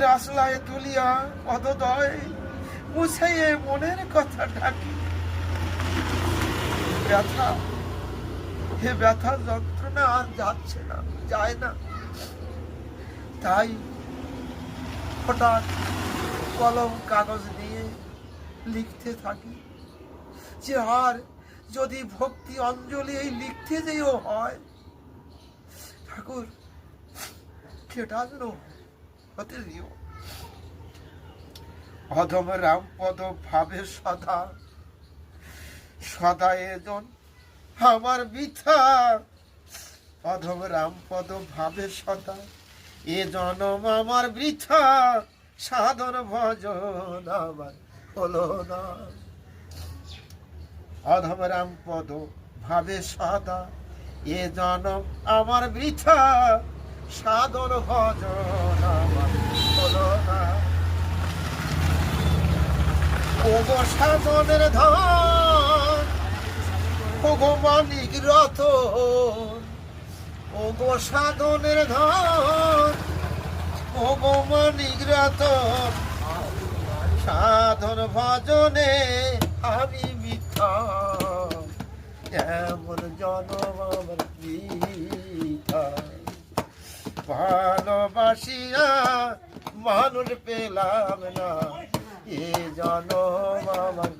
বুকের আসলায় তুলিয়া পদদয় মুছাইয়ে মনের কথা ডাকি ব্যথা, হে ব্যথা যন্ত্রণা আর যাচ্ছে না, যায় না। তাই হঠাৎ কলম, কাগজ নিয়ে লিখতে থাকি। যে আর যদি ভক্তি অঞ্জলি এই লিখতে যেও হয়, ঠাকুর, সেটা যেন অধম রাম পদ ভাবে সদা সদা এজন আমার অধম রাম পদ ভাবে সদা, এ জনম আমার বৃথা। সাধন ভজন আমার হলো না। অধম রাম পদ ভাবে সদা, এ জনম আমার বৃথা। সাধন ভজন আমার হলো না। ওগো সাধনের ধন ধন ওগো মালিক রতন সাধন ভজনে আমি মিথ্যা এমন জনম আমার ভালোবাসিয়া মানুষ পেলাম না। এ জনম আমার